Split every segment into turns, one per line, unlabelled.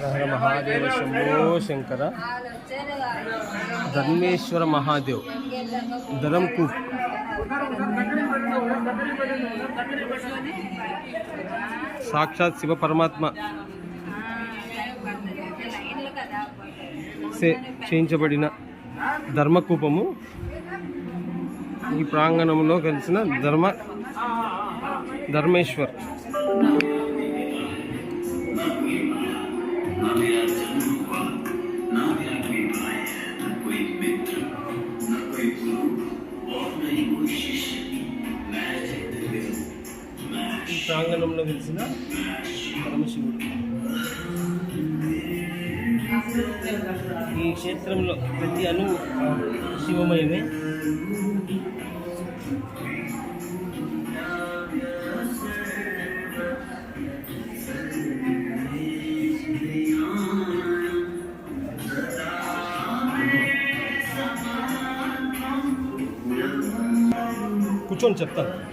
హర మహాదేవ శంభో శంకర. ధర్మేశ్వర మహాదేవ్. ధరంకూప్ సాక్షాత్ శివ పరమాత్మ. చేయించబడిన ధర్మకూపము. ఈ ప్రాంగణంలో కలిసిన ధర్మ ధర్మేశ్వర్. ప్రాంగణంలో కలిసిన పరమశివుడు. ఈ క్షేత్రంలో ప్రతి అను శివమయమే. కూర్చొని చెప్తాను.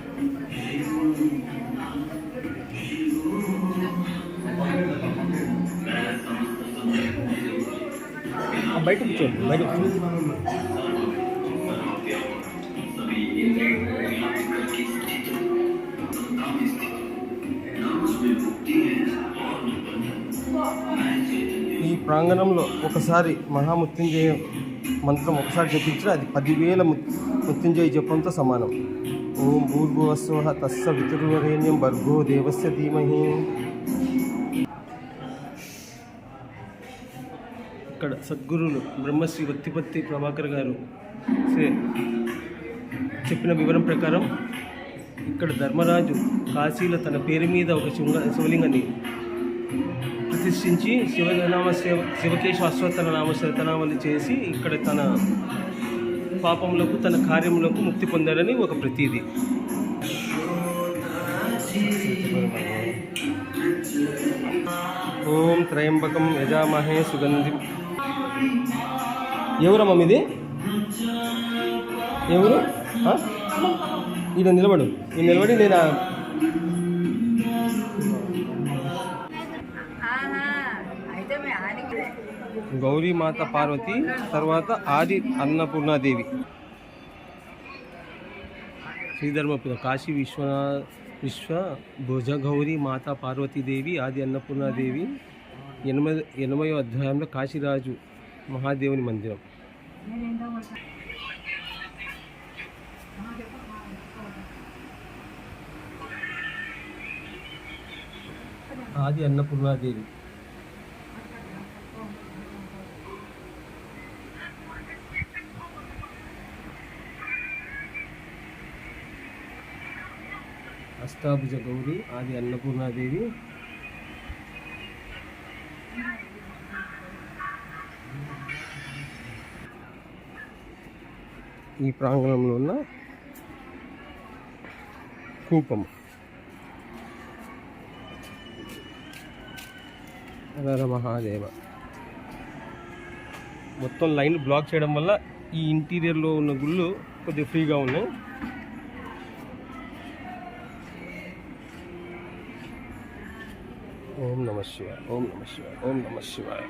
బయట కూర్చోండి బయట ఈ ప్రాంగణంలో ఒకసారి మహామృత్యుంజయ మంత్రం ఒకసారి జపించిన అది పదివేల మృత్యుంజయ జపంతో సమానం. ఓం భూర్భువస్వ తస్స వితుర్వరేణ్యం భర్గో దేవస్య ధీమహి. ఇక్కడ సద్గురువులు బ్రహ్మశ్రీ వత్తిపత్తి ప్రభాకర్ గారు సే- చెప్పిన వివరం ప్రకారం ఇక్కడ ధర్మరాజు కాశీలో తన పేరు మీద ఒక శివ శివలింగాన్ని ప్రతిష్ఠించి శివనామ శివ శివకేశ అశ్వతన నామ శతనామలు చేసి ఇక్కడ తన పాపములకు తన కార్యములకు ముక్తి పొందాడని ఒక ప్రతీది. ఓం త్రయంబకం యజామహే సుగంధి ఎవరమ్మా మీది? ఎవరు? ఈడ నిలబడు. ఈ నిలబడి నేను గౌరీమాత పార్వతి తర్వాత ఆది అన్నపూర్ణాదేవి శ్రీధర్మపుర కాశీ విశ్వనా విశ్వ భుజ గౌరీ మాతా పార్వతీదేవి ఆది అన్నపూర్ణాదేవి ఎనభై ఎనభై అధ్యాయంలో కాశీరాజు మహాదేవుని మందిరం. ఆది అన్నపూర్ణాదేవి అష్టాభుజ గౌరి ఆది అన్నపూర్ణాదేవి ఈ ప్రాంగణంలో ఉన్న కూపం. హర మహాదేవ. మొత్తం లైన్ బ్లాక్ చేయడం వల్ల ఈ ఇంటీరియర్లో ఉన్న గుళ్ళు కొద్దిగా ఫ్రీగా ఉన్నాయి. ఓం నమ శివాయ. ఓం నమ శివాయ. ఓం నమ శివాయ.